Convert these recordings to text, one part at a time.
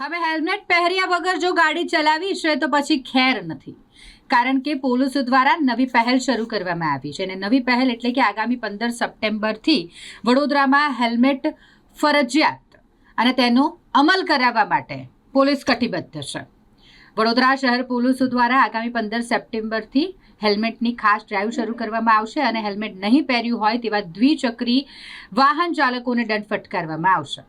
હવે હેલ્મેટ પહેર્યા વગર જો ગાડી ચલાવી છે તો પછી ખેર નથી. કારણ કે પોલીસ દ્વારા નવી પહેલ શરૂ કરવામાં આવી છે અને નવી પહેલ એટલે કે આગામી પંદર સપ્ટેમ્બરથી વડોદરામાં હેલ્મેટ ફરજિયાત અને તેનો અમલ કરાવવા માટે પોલીસ કટિબદ્ધ છે. વડોદરા શહેર પોલીસ દ્વારા આગામી પંદર સપ્ટેમ્બરથી હેલ્મેટની ખાસ ડ્રાઈવ શરૂ કરવામાં આવશે અને હેલ્મેટ નહીં પહેર્યું હોય તેવા દ્વિચક્રી વાહન ચાલકોને દંડ ફટકારવામાં આવશે.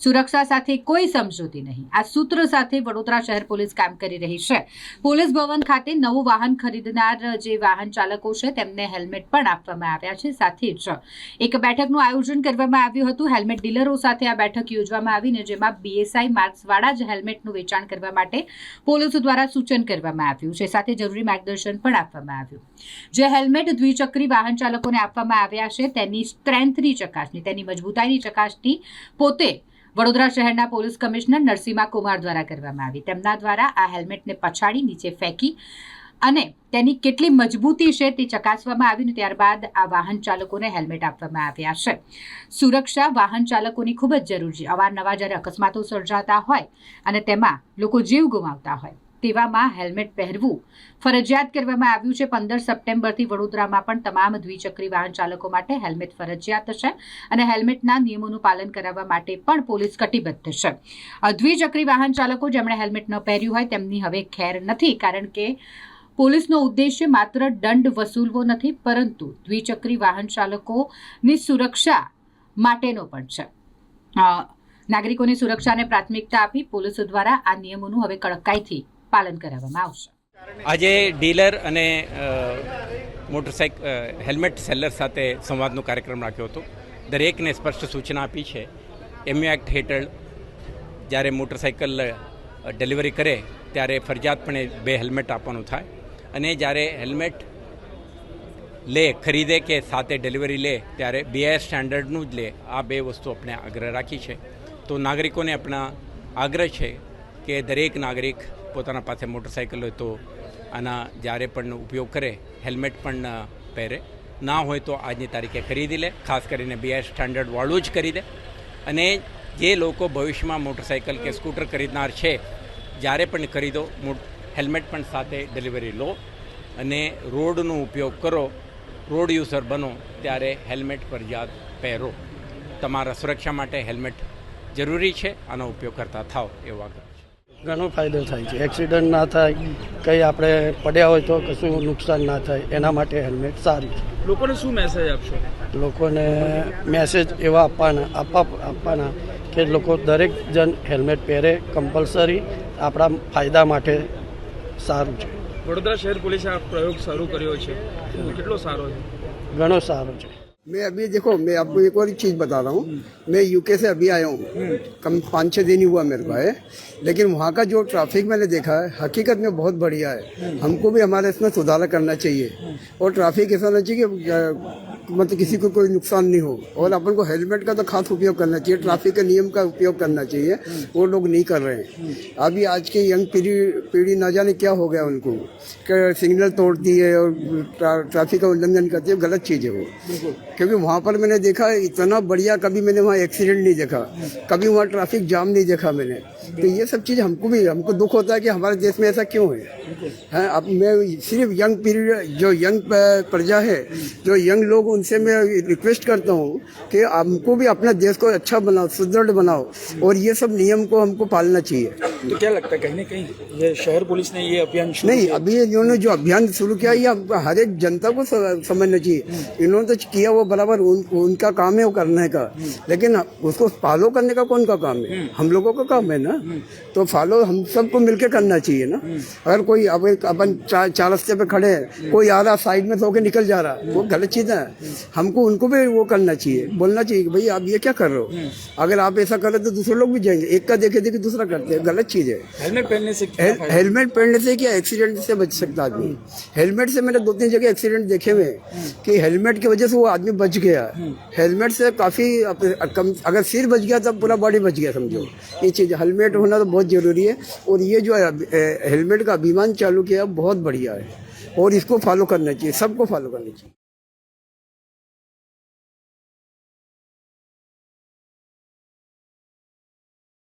સુરક્ષા સાથે કોઈ સમજૂતી નહીં. આ સૂત્ર સાથે વડોદરા શહેર પોલીસ કામ કરી રહી છે. પોલીસ ભવન ખાતે નવું વાહન ખરીદનાર જે વાહન ચાલકો છે, તેમને હેલ્મેટ પણ આપવામાં આવ્યા છે. સાથે જ એક બેઠકનું આયોજન કરવામાં આવ્યું હતું. હેલ્મેટ ડીલરો સાથે આ બેઠક યોજવામાં આવીને જેમાં બીએસઆઈ માર્ક્સવાળા જ હેલ્મેટનું વેચાણ કરવા માટે પોલીસ દ્વારા સૂચન કરવામાં આવ્યું છે. સાથે જરૂરી માર્ગદર્શન પણ આપવામાં આવ્યું. જે હેલ્મેટ દ્વિચક્રી વાહન ચાલકોને આપવામાં આવ્યા છે, તેની સ્ટ્રેન્થની ચકાસણી, તેની મજબૂતાઈની ચકાસણી પોતે વડોદરા શહેરના પોલીસ કમિશનર નરસિંહા કુમાર દ્વારા કરવામાં આવી. તેમના દ્વારા આ હેલ્મેટને પછાડી નીચે ફેંકી અને તેની કેટલી મજબૂતી છે તે ચકાસવામાં આવ્યું ત્યારબાદ આ વાહન ચાલકોને હેલ્મેટ આપવામાં આવ્યા છે. સુરક્ષા વાહન ચાલકોની ખૂબ જ જરૂરી છે. અવારનવાર જ્યારે અકસ્માતો સર્જાતા હોય અને તેમાં લોકો જીવ ગુમાવતા હોય. તેવામાં હેલ્મેટ પહેરવું. ફરજિયાત કરવામાં આવ્યું છે. પંદર સપ્ટેમ્બરથી વડોદરામાં પણ તમામ દ્વિચક્રી વાહન ચાલકો માટે હેલ્મેટ ફરજિયાત છે અને હેલ્મેટના નિયમોનું પાલન કરાવવા માટે પણ પોલીસ કટિબદ્ધ છે. દ્વિચક્રી વાહન ચાલકો જેમણે હેલ્મેટ ન પહેર્યું હોય તેમની હવે ખેર નથી કારણ કે પોલીસનો ઉદ્દેશ્ય માત્ર દંડ વસૂલવો નથી પરંતુ દ્વિચક્રી વાહન ચાલકોની સુરક્ષા માટેનો પણ છે. નાગરિકોની સુરક્ષાને પ્રાથમિકતા આપી પોલીસ દ્વારા આ નિયમોનું હવે કડકાઈથી પાલન કરાવવામાં આવશે. આજે ડીલર અને મોટરસાઇક હેલ્મેટ સેલર સાથે સંવાદનો કાર્યક્રમ રાખ્યો હતો. દરેકને સ્પષ્ટ સૂચના આપી છે એમ્યુ એક્ટ હેઠળ જ્યારે મોટરસાઇકલ ડિલિવરી કરે, ત્યારે ફરજિયાતપણે બે હેલ્મેટ આપવાનું થાય. અને જ્યારે હેલ્મેટ લે, ખરીદે કે સાથે ડિલિવરી લે, ત્યારે બીઆઈ સ્ટાન્ડર્ડનું જ લે. આ બે વસ્તુ આપણે આગ્રહ રાખી છે. તો નાગરિકોને આપણા આગ્રહ છે કે દરેક નાગરિક પોતાના પાસે મોટરસાઇકલ હોય તો આના જ્યારે પણ ઉપયોગ કરે, હેલ્મેટ પણ પહેરે. ના હોય તો આજની તારીખે ખરીદી લે, ખાસ કરીને બીઆઈ સ્ટાન્ડર્ડવાળું જ ખરીદે. અને જે લોકો ભવિષ્યમાં મોટરસાઇકલ કે સ્કૂટર ખરીદનાર છે, જ્યારે પણ ખરીદો હેલ્મેટ પણ સાથે ડિલિવરી લો અને રોડનો ઉપયોગ કરો, રોડ યુઝર બનો, ત્યારે હેલ્મેટ ફરજિયાત પહેરો. તમારા સુરક્ષા માટે હેલ્મેટ જરૂરી છે, આનો ઉપયોગ કરતા થાવ એવો છે ઘણો ફાયદો થાય છે. એક્સિડન્ટ ના થાય કંઈ આપણે પડ્યા હોય તો કશું નુકસાન ના થાય. એના માટે હેલ્મેટ સારી છે. લોકોને શું મેસેજ આપશો? લોકોને મેસેજ એવા આપવાના આપવા આપવાના કે લોકો દરેક જણ હેલ્મેટ પહેરે કમ્પલસરી આપણા ફાયદા માટે સારું છે. વડોદરા શહેર પોલીસે આ પ્રયોગ શરૂ કર્યો છે. કેટલો સારો છે? ઘણો સારો છે. मैं अभी देखो मैं आपको एक और चीज़ बता रहा हूँ। मैं यूके से अभी आया हूँ। कम पाँच छः दिन ही हुआ मेरे को आए। लेकिन वहाँ का जो ट्रैफ़िक मैंने देखा है हकीकत में बहुत बढ़िया है। हमको भी हमारे इसमें सुधार करना चाहिए। और ट्रैफ़िक ऐसा होना चाहिए कि मतलब किसी को कोई नुकसान नहीं हो। और अपन को हेलमेट का तो खास उपयोग करना चाहिए ट्रैफ़िक के नियम का उपयोग करना चाहिए। वो लोग नहीं कर रहे हैं। अभी आज की यंग पीढ़ी पीढ़ी ना जाने क्या हो गया उनको। सिग्नल तोड़ती है और ट्रा- ट्रैफ़िक का उल्लंघन करती है गलत चीज़ है वो। क्योंकि वहाँ पर मैंने देखा इतना बढ़िया कभी मैंने वहाँ एक्सीडेंट नहीं देखा कभी वहाँ ट्रैफिक जाम नहीं देखा मैंने तो ये सब चीज़ हमको भी हमको दुख होता है कि हमारे देश में ऐसा क्यों है? हैं अब मैं सिर्फ़ यंग पीरियड जो यंग प्रजा है जो यंग लोग उनसे मैं रिक्वेस्ट करता हूँ कि हमको भी अपना देश को अच्छा बनाओ सुदृढ़ बनाओ और ये सब नियम को हमको पालना चाहिए। तो क्या लगता है कहीं ना कहीं ये शहर पुलिस ने ये अभियान नहीं अभी इन्होंने जो अभियान शुरू किया ये हर एक जनता को समझना चाहिए। इन्होंने तो किया वो बराबर उन, उनका काम है वो करने का। लेकिन उसको फॉलो करने का कौन का काम है? हम लोगों का काम है ना? तो फॉलो हम सबको मिलके करना चाहिए ना? अगर कोई अब अपन चार चार रास्ते पे खड़े हैं कोई आ रहा साइड में से होके निकल जा रहा। वो गलत चीज़ है। हमको उनको भी वो करना चाहिए। बोलना चाहिए भाई आप ये क्या कर रहे हो? अगर आप ऐसा कर रहे तो दूसरे लोग भी जाएँगे। एक का देखे देखे दूसरा करते हैं। गलत चीज़ है। हेलमेट पहनने से क्या हेलमेट पहनने से क्या एक्सीडेंट से बच सकता आदमी? हेलमेट से मैंने दो तीन जगह एक्सीडेंट देखे हुए कि हेलमेट की वजह से वो आदमी बच गया। हेलमेट से काफ़ी अगर सिर बच गया तब पूरा बॉडी बच गया समझो। ये चीज़ हेलमेट होना तो बहुत जरूरी है और ये जो है हेलमेट का अभिमान चालू किया बहुत बढ़िया है और इसको फॉलो करना चाहिए सबको फॉलो करना चाहिए